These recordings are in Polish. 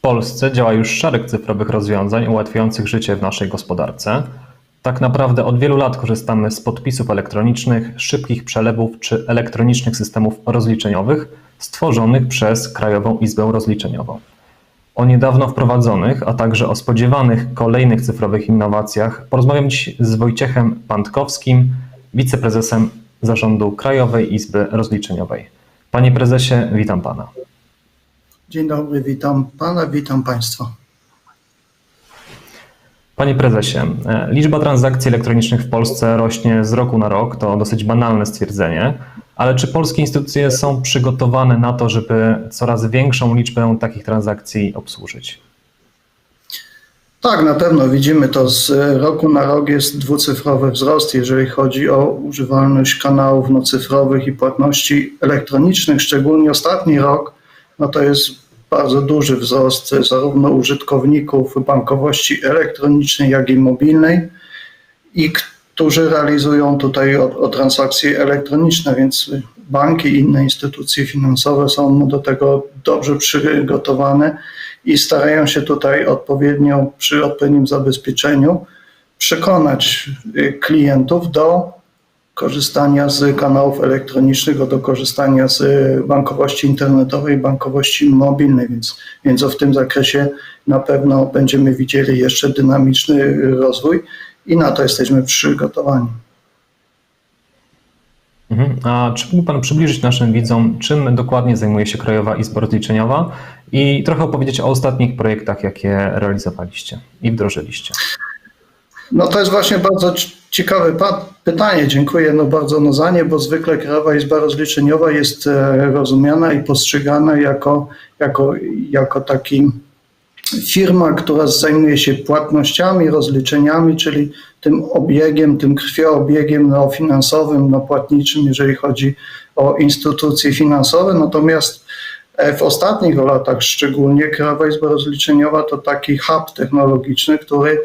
Polsce działa już szereg cyfrowych rozwiązań ułatwiających życie w naszej gospodarce. Tak naprawdę od wielu lat korzystamy z podpisów elektronicznych, szybkich przelewów czy elektronicznych systemów rozliczeniowych stworzonych przez Krajową Izbę Rozliczeniową. O niedawno wprowadzonych, a także o spodziewanych kolejnych cyfrowych innowacjach porozmawiam dziś z Wojciechem Pantkowskim, wiceprezesem zarządu Krajowej Izby Rozliczeniowej. Panie prezesie, witam pana. Dzień dobry, witam pana, witam państwa. Panie prezesie, e, liczba transakcji elektronicznych w Polsce rośnie z roku na rok. To dosyć banalne stwierdzenie, ale czy polskie instytucje są przygotowane na to, żeby coraz większą liczbę takich transakcji obsłużyć? Tak, na pewno widzimy to z roku na rok jest dwucyfrowy wzrost, jeżeli chodzi o używalność kanałów no, cyfrowych i płatności elektronicznych. Szczególnie ostatni rok, no to jest bardzo duży wzrost zarówno użytkowników bankowości elektronicznej, jak i mobilnej i którzy realizują tutaj o, o transakcje elektroniczne, więc banki i inne instytucje finansowe są do tego dobrze przygotowane i starają się tutaj odpowiednio, przy odpowiednim zabezpieczeniu, przekonać klientów do korzystania z kanałów elektronicznych, do korzystania z bankowości internetowej, bankowości mobilnej, więc, więc w tym zakresie na pewno będziemy widzieli jeszcze dynamiczny rozwój i na to jesteśmy przygotowani. Mhm. A czy mógł Pan przybliżyć naszym widzom, czym dokładnie zajmuje się Krajowa Izba Rozliczeniowa i trochę opowiedzieć o ostatnich projektach, jakie realizowaliście i wdrożyliście? No to jest właśnie bardzo ciekawe pytanie. Dziękuję no bardzo no za nie, bo zwykle Krajowa Izba Rozliczeniowa jest e, rozumiana i postrzegana jako, jako, jako taki firma, która zajmuje się płatnościami, rozliczeniami, czyli tym obiegiem, tym krwioobiegiem no, finansowym, no, płatniczym, jeżeli chodzi o instytucje finansowe. Natomiast e, w ostatnich latach szczególnie Krajowa Izba Rozliczeniowa to taki hub technologiczny, który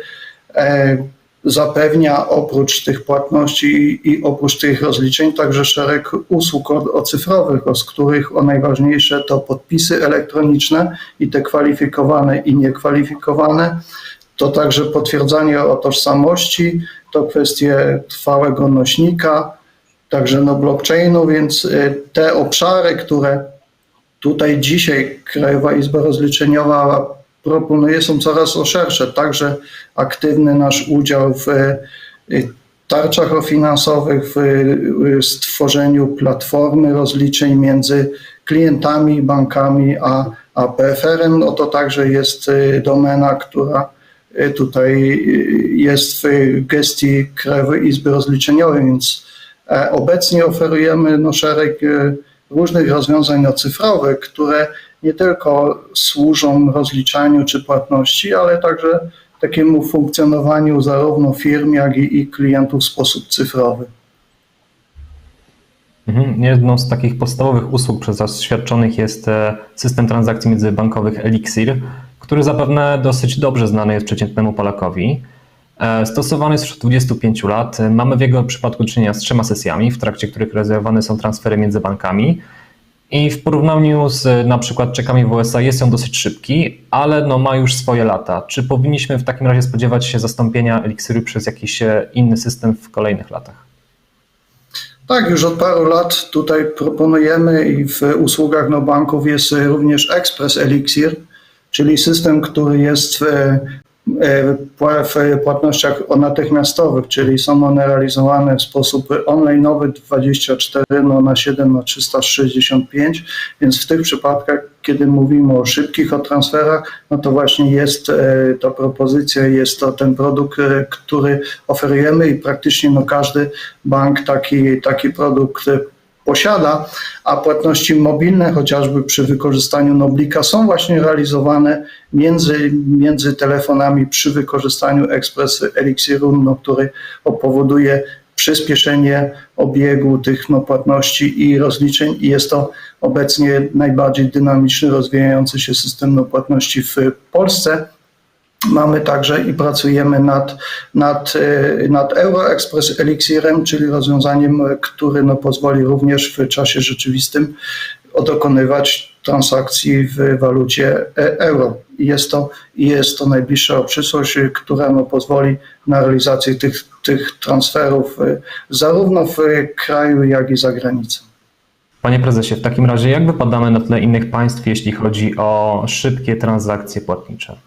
e, zapewnia oprócz tych płatności i oprócz tych rozliczeń także szereg usług ocyfrowych, z których o najważniejsze to podpisy elektroniczne i te kwalifikowane i niekwalifikowane, to także potwierdzanie o tożsamości, to kwestie trwałego nośnika, także no blockchainu, więc y, te obszary, które tutaj dzisiaj Krajowa Izba Rozliczeniowa proponuje, są coraz szersze. Także aktywny nasz udział w y, tarczach finansowych, w y, stworzeniu platformy rozliczeń między klientami, bankami a, a PFR-em. No to także jest domena, która tutaj jest w gestii Krajowej Izby Rozliczeniowej, więc e, obecnie oferujemy no, szereg e, różnych rozwiązań cyfrowych, które nie tylko służą rozliczaniu czy płatności, ale także takiemu funkcjonowaniu zarówno firm, jak i, klientów w sposób cyfrowy. Mhm. Jedną z takich podstawowych usług przez Was świadczonych jest e, system transakcji międzybankowych Elixir, który zapewne dosyć dobrze znany jest przeciętnemu Polakowi. E, stosowany jest już od 25 lat. Mamy w jego przypadku do czynienia z trzema sesjami, w trakcie których realizowane są transfery między bankami. I w porównaniu z na przykład czekami w USA jest on dosyć szybki, ale no ma już swoje lata. Czy powinniśmy w takim razie spodziewać się zastąpienia Elixiru przez jakiś e, inny system w kolejnych latach? Tak, już od paru lat tutaj proponujemy i w usługach no banków jest również Express Elixir, czyli system, który jest w płatnościach natychmiastowych, czyli są one realizowane w sposób online'owy 24 no, na 7 na 365, więc w tych przypadkach, kiedy mówimy o szybkich o transferach, no to właśnie jest e, ta propozycja, jest to ten produkt, e, który oferujemy i praktycznie no, każdy bank taki, taki produkt posiada, a płatności mobilne, chociażby przy wykorzystaniu Noblika, są właśnie realizowane między, między telefonami przy wykorzystaniu Express Elixiru, no, który powoduje przyspieszenie obiegu tych no, płatności i rozliczeń i jest to obecnie najbardziej dynamiczny, rozwijający się system no, płatności w Polsce. Mamy także i pracujemy nad, nad, e, nad EuroExpress Elixirem, czyli rozwiązaniem, które no, pozwoli również w czasie rzeczywistym dokonywać transakcji w walucie e- euro. Jest to, jest to najbliższa przyszłość, y, która no, pozwoli na realizację tych, tych transferów y, zarówno w kraju, jak i za granicą. Panie prezesie, w takim razie jak wypadamy na tle innych państw, jeśli chodzi o szybkie transakcje płatnicze?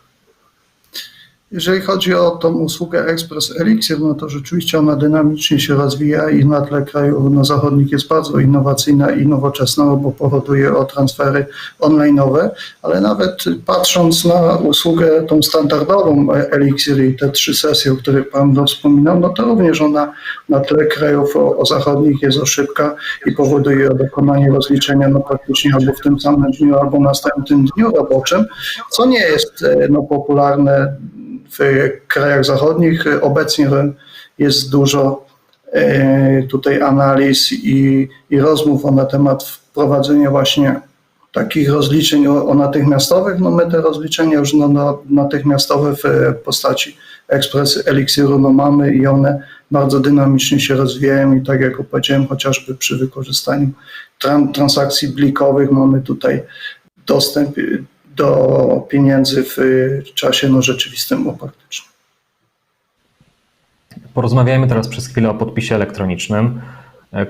Jeżeli chodzi o tą usługę Express Elixir, no to rzeczywiście ona dynamicznie się rozwija i na tle krajów no, zachodnich jest bardzo innowacyjna i nowoczesna, bo powoduje o transfery online'owe, ale nawet patrząc na usługę tą standardową Elixir i te trzy sesje, o których Pan wspominał, no to również ona na tle krajów o, o zachodnich jest o szybka i powoduje o dokonanie rozliczenia no praktycznie albo w tym samym dniu, albo następnym dniu roboczym, co nie jest e, no, popularne w krajach zachodnich. Obecnie jest dużo e, tutaj analiz i, i rozmów na temat wprowadzenia właśnie takich rozliczeń o, o natychmiastowych. No my te rozliczenia już no, no, natychmiastowe w postaci Express Elixiru no mamy i one bardzo dynamicznie się rozwijają i tak jak powiedziałem, chociażby przy wykorzystaniu tran, transakcji blikowych mamy tutaj dostęp do pieniędzy w czasie no, rzeczywistym, praktycznym. Porozmawiajmy teraz przez chwilę o podpisie elektronicznym,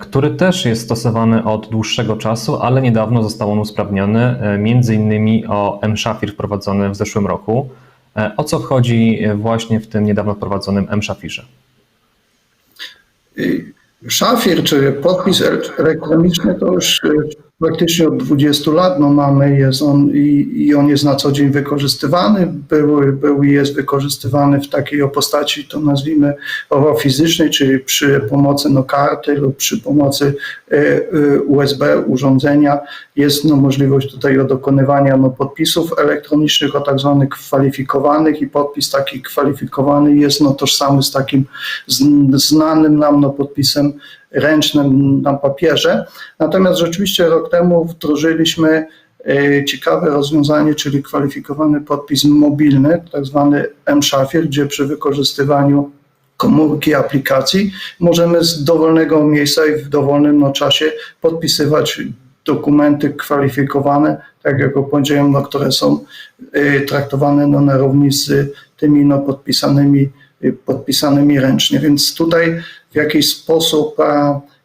który też jest stosowany od dłuższego czasu, ale niedawno został on usprawniony, między innymi o M-Shafir wprowadzony w zeszłym roku. O co chodzi właśnie w tym niedawno wprowadzonym M-Shafirze? Szafir, czy podpis elektroniczny, to już praktycznie od 20 lat no mamy, jest on i, i on jest na co dzień wykorzystywany, był, był i jest wykorzystywany w takiej postaci, to nazwijmy fizycznej, czyli przy pomocy no, karty lub przy pomocy y, y, USB urządzenia. Jest no, możliwość tutaj dokonywania no, podpisów elektronicznych, o tak zwanych kwalifikowanych i podpis taki kwalifikowany jest no, tożsamy z takim znanym nam no, podpisem ręcznym na papierze. Natomiast rzeczywiście rok temu wdrożyliśmy ciekawe rozwiązanie, czyli kwalifikowany podpis mobilny, tak zwany M-Shafir, gdzie przy wykorzystywaniu komórki aplikacji możemy z dowolnego miejsca i w dowolnym no, czasie podpisywać dokumenty kwalifikowane, tak jak powiedziałem, no, które są traktowane no, na równi z tymi no, podpisanymi, podpisanymi ręcznie. Więc tutaj w jakiś sposób,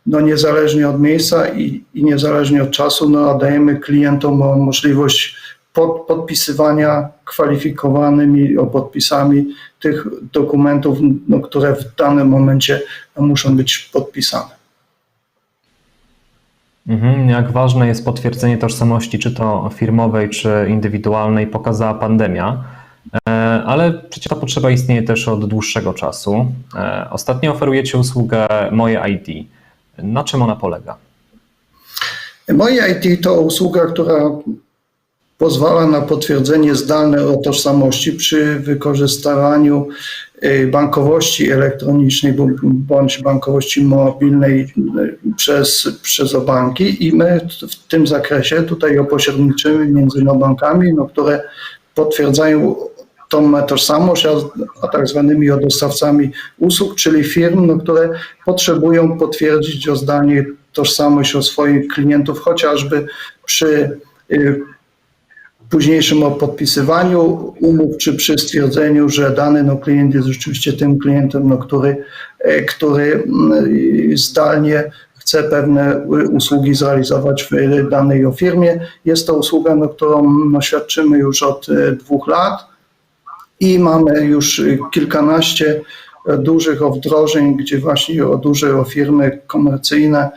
no niezależnie od miejsca i, i niezależnie od czasu, no dajemy klientom możliwość pod, podpisywania kwalifikowanymi podpisami tych dokumentów, no, które w danym momencie muszą być podpisane. Mhm. Jak ważne jest potwierdzenie tożsamości, czy to firmowej, czy indywidualnej, pokazała pandemia. Ale przecież ta potrzeba istnieje też od dłuższego czasu. Ostatnio oferujecie usługę Moje ID. Na czym ona polega? Moje ID to usługa, która pozwala na potwierdzenie zdalne o tożsamości przy wykorzystywaniu bankowości elektronicznej bądź bankowości mobilnej przez, przez banki i my w tym zakresie tutaj opośredniczymy między no bankami, no, które potwierdzają tą tożsamość, a, a tak zwanymi dostawcami usług, czyli firm, no, które potrzebują potwierdzić o zdanie tożsamość o swoich klientów, chociażby przy y, późniejszym podpisywaniu umów, czy przy stwierdzeniu, że dany no, klient jest rzeczywiście tym klientem, no, który, który zdalnie chce pewne usługi zrealizować w danej firmie. Jest to usługa, no, którą no, świadczymy już od dwóch lat i mamy już kilkanaście dużych wdrożeń, gdzie właśnie duże o firmy komercyjne,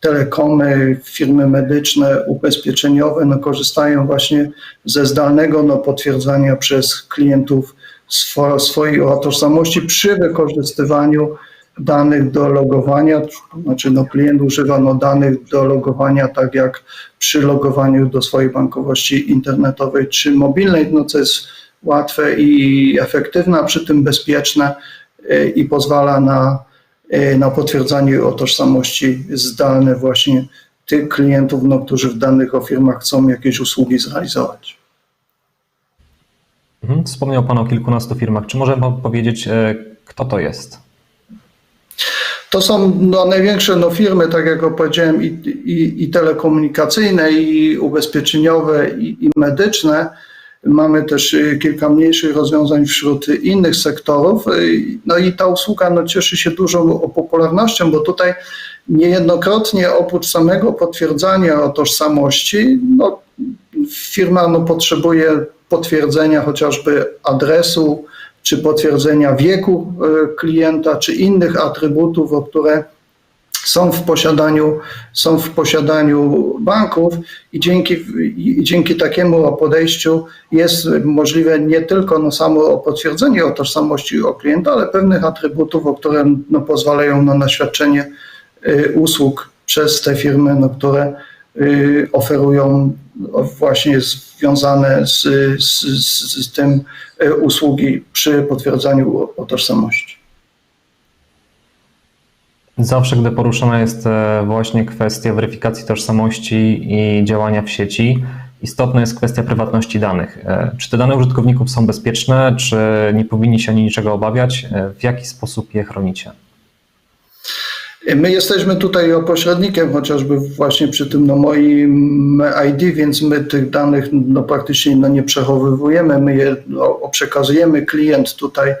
telekomy, firmy medyczne, ubezpieczeniowe no, korzystają właśnie ze zdalnego no, potwierdzania przez klientów swo, swojej tożsamości przy wykorzystywaniu danych do logowania, znaczy no, klient używa no, danych do logowania tak jak przy logowaniu do swojej bankowości internetowej czy mobilnej, no co jest łatwe i efektywne, a przy tym bezpieczne i pozwala na, na potwierdzanie o tożsamości zdalne właśnie tych klientów, no, którzy w danych o firmach chcą jakieś usługi zrealizować. Mhm. Wspomniał Pan o kilkunastu firmach. Czy może Pan powiedzieć, kto to jest? To są no, największe no, firmy, tak jak powiedziałem, i, i, i telekomunikacyjne, i ubezpieczeniowe, i, i medyczne. Mamy też y, kilka mniejszych rozwiązań wśród innych sektorów. Y, No i ta usługa no, cieszy się dużą popularnością, bo tutaj niejednokrotnie oprócz samego potwierdzania o tożsamości, no, firma no, potrzebuje potwierdzenia chociażby adresu, czy potwierdzenia wieku y, klienta, czy innych atrybutów, o które są w posiadaniu, są w posiadaniu banków i dzięki, i dzięki takiemu podejściu jest możliwe nie tylko no samo potwierdzenie o tożsamości o klienta, ale pewnych atrybutów, o które no pozwalają no na świadczenie y, usług przez te firmy, no które y, oferują no właśnie związane z, z, z, z tym y, usługi przy potwierdzaniu o, o tożsamości. Zawsze, gdy poruszana jest e, właśnie kwestia weryfikacji tożsamości i działania w sieci, istotna jest kwestia prywatności danych. E, Czy te dane użytkowników są bezpieczne, czy nie powinni się ani niczego obawiać? E, W jaki sposób je chronicie? My jesteśmy tutaj pośrednikiem, chociażby właśnie przy tym no, moim ID, więc my tych danych no, praktycznie no, nie przechowywujemy, my je no, przekazujemy. Klient tutaj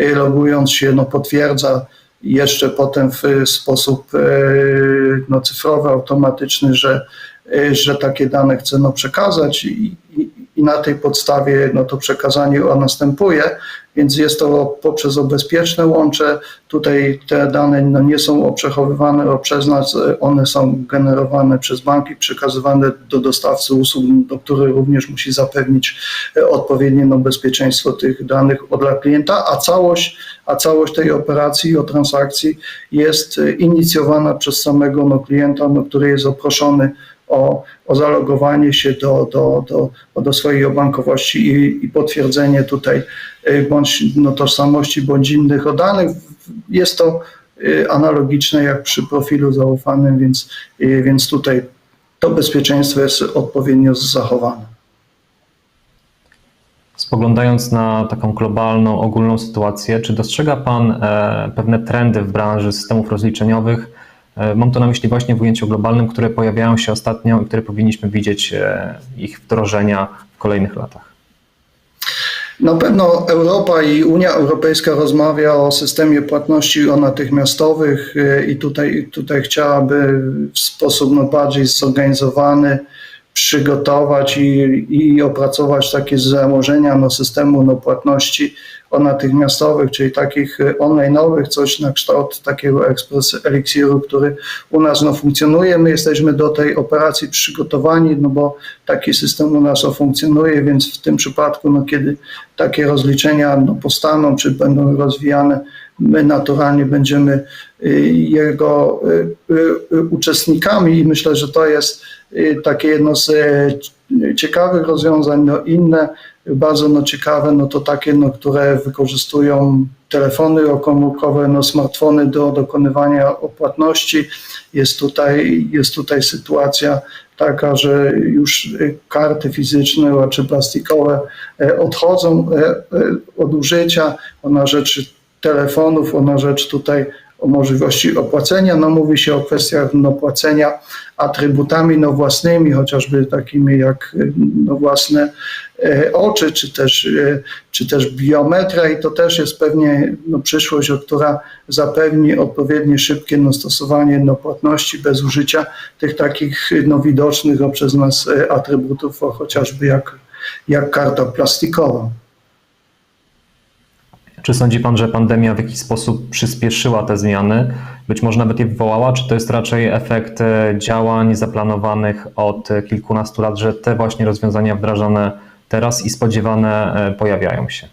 y, logując się no, potwierdza jeszcze potem w sposób y, no, cyfrowy, automatyczny, że, y, że takie dane chce no, przekazać i, i, i na tej podstawie no, to przekazanie następuje, więc jest to poprzez bezpieczne łącze. Tutaj te dane no, nie są przechowywane przez nas, one są generowane przez banki, przekazywane do dostawcy usług, do który również musi zapewnić odpowiednie no, bezpieczeństwo tych danych dla klienta, a całość, a całość tej operacji o transakcji jest inicjowana przez samego no, klienta, no, który jest oproszony o, o zalogowanie się do, do, do, do swojej bankowości i, i potwierdzenie tutaj y, bądź no, tożsamości, bądź innych danych. Jest to y, analogiczne jak przy profilu zaufanym, więc, y, więc tutaj to bezpieczeństwo jest odpowiednio zachowane. Spoglądając na taką globalną, ogólną sytuację, czy dostrzega Pan e, pewne trendy w branży systemów rozliczeniowych? E, Mam to na myśli właśnie w ujęciu globalnym, które pojawiają się ostatnio i które powinniśmy widzieć e, ich wdrożenia w kolejnych latach. Na pewno Europa i Unia Europejska rozmawia o systemie płatności o natychmiastowych y, i tutaj, tutaj chciałaby w sposób no bardziej zorganizowany przygotować i, i opracować takie założenia no, systemu no, płatności o natychmiastowych, czyli takich online'owych, coś na kształt takiego Express Elixiru, który u nas no, funkcjonuje. My jesteśmy do tej operacji przygotowani, no bo taki system u nas funkcjonuje, więc w tym przypadku, no, kiedy takie rozliczenia no, powstaną, czy będą rozwijane, my naturalnie będziemy jego uczestnikami i myślę, że to jest takie jedno z ciekawych rozwiązań. No inne, bardzo no ciekawe, no to takie, no, które wykorzystują telefony komórkowe, no smartfony do dokonywania opłatności. Jest tutaj, jest tutaj sytuacja taka, że już karty fizyczne czy plastikowe odchodzą od użycia na rzecz telefonów, na rzecz tutaj o możliwości opłacenia. No mówi się o kwestiach no, płacenia atrybutami no, własnymi, chociażby takimi jak no, własne e, oczy, czy też, e, czy też biometria i to też jest pewnie no, przyszłość, która zapewni odpowiednie szybkie no, stosowanie no, płatności bez użycia tych takich no, widocznych przez nas atrybutów, chociażby jak, jak karta plastikowa. Czy sądzi Pan, że pandemia w jakiś sposób przyspieszyła te zmiany? Być może nawet je wywołała? Czy to jest raczej efekt e, działań zaplanowanych od e, kilkunastu lat, że te właśnie rozwiązania wdrażane teraz i spodziewane e, pojawiają się?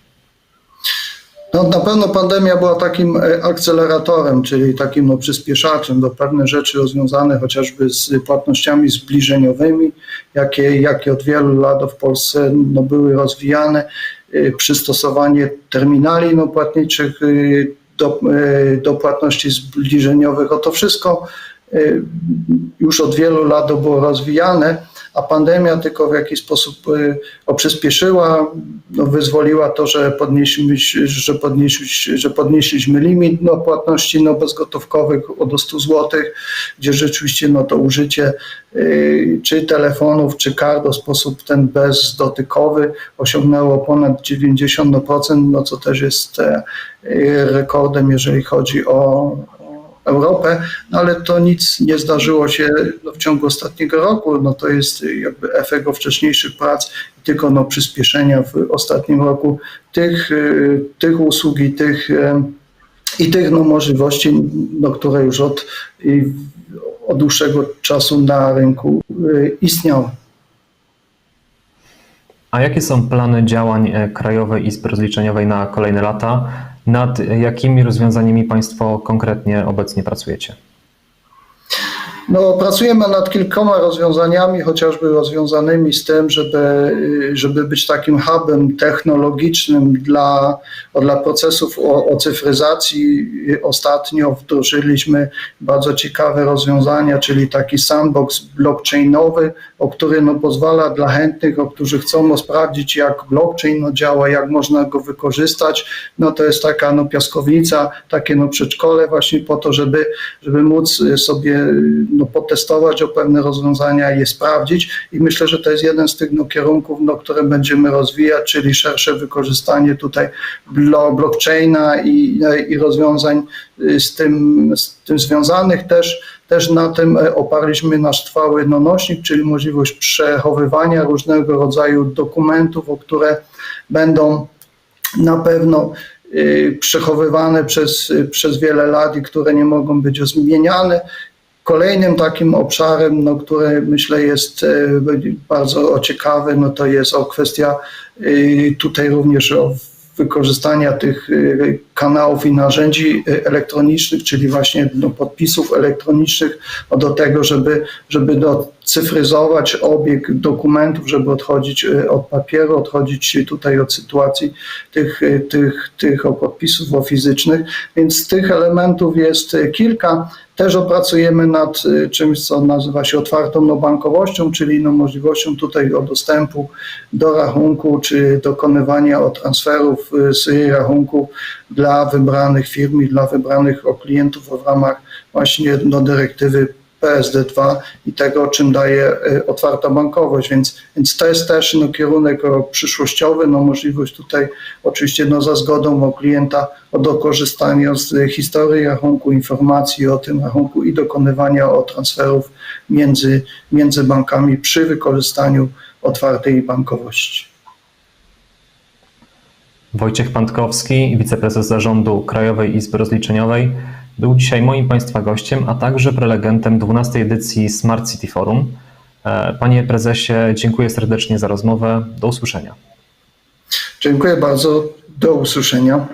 No, na pewno pandemia była takim akceleratorem, czyli takim no, przyspieszaczem do pewne rzeczy rozwiązane chociażby z płatnościami zbliżeniowymi, jakie, jakie od wielu lat w Polsce no, były rozwijane przystosowanie terminali no, płatniczych do, do płatności zbliżeniowych. O to wszystko już od wielu lat było rozwijane, a pandemia tylko w jakiś sposób y, o, przyspieszyła, no, wyzwoliła to, że podnieśliśmy, że, podnieśliśmy, że podnieśliśmy limit no, płatności no, bezgotówkowych o do 100 zł, gdzie rzeczywiście no, to użycie y, czy telefonów, czy kart w sposób ten bezdotykowy osiągnęło ponad 90%, no, co też jest y, rekordem, jeżeli chodzi o Europę, no, ale to nic nie zdarzyło się no, w ciągu ostatniego roku, no, to jest y, jakby efekt wcześniejszych prac tylko no, przyspieszenia w ostatnim roku tych, y, tych usług i tych, em, i tych no, możliwości, no, które już od, od dłuższego czasu na rynku y, istniały. A jakie są plany działań e, Krajowej Izby Rozliczeniowej na kolejne lata? Nad jakimi rozwiązaniami Państwo konkretnie obecnie pracujecie? No, pracujemy nad kilkoma rozwiązaniami, chociażby rozwiązanymi z tym, żeby, żeby być takim hubem technologicznym dla, dla procesów o, o cyfryzacji. Ostatnio wdrożyliśmy bardzo ciekawe rozwiązania, czyli taki sandbox blockchainowy, o który no, pozwala dla chętnych, o którzy chcą no, sprawdzić, jak blockchain no, działa, jak można go wykorzystać. No, to jest taka no, piaskownica, takie no, przedszkole właśnie po to, żeby, żeby móc sobie no, potestować o pewne rozwiązania je sprawdzić. I myślę, że to jest jeden z tych no, kierunków, no, które będziemy rozwijać, czyli szersze wykorzystanie tutaj blo- blockchaina i, i rozwiązań y, z tym, z tym związanych też. Też na tym e, oparliśmy nasz trwały no, nośnik, czyli możliwość przechowywania różnego rodzaju dokumentów, o które będą na pewno y, przechowywane przez, przez wiele lat i które nie mogą być zmieniane. Kolejnym takim obszarem, no, który myślę jest e, bardzo ciekawy, no to jest o kwestia y, tutaj również o wykorzystania tych y, kanałów i narzędzi y, elektronicznych, czyli właśnie no, podpisów elektronicznych no, do tego, żeby, żeby docyfryzować obieg dokumentów, żeby odchodzić y, od papieru, odchodzić tutaj od sytuacji tych, y, tych, tych podpisów fizycznych. Więc tych elementów jest kilka. Też opracujemy nad czymś, co nazywa się otwartą no, bankowością, czyli no, możliwością tutaj o dostępu do rachunku, czy dokonywania transferów z rachunku dla wybranych firm i dla wybranych klientów w ramach właśnie no, dyrektywy PSD2 i tego, czym daje y, otwarta bankowość, więc, więc to jest też no, kierunek przyszłościowy, no, możliwość tutaj oczywiście no, za zgodą klienta o do korzystania z historii rachunku, informacji o tym rachunku i dokonywania o transferów między, między bankami przy wykorzystaniu otwartej bankowości. Wojciech Pantkowski, wiceprezes zarządu Krajowej Izby Rozliczeniowej, był dzisiaj moim Państwa gościem, a także prelegentem 12 edycji Smart City Forum. E, Panie prezesie, dziękuję serdecznie za rozmowę. Do usłyszenia. Dziękuję bardzo. Do usłyszenia.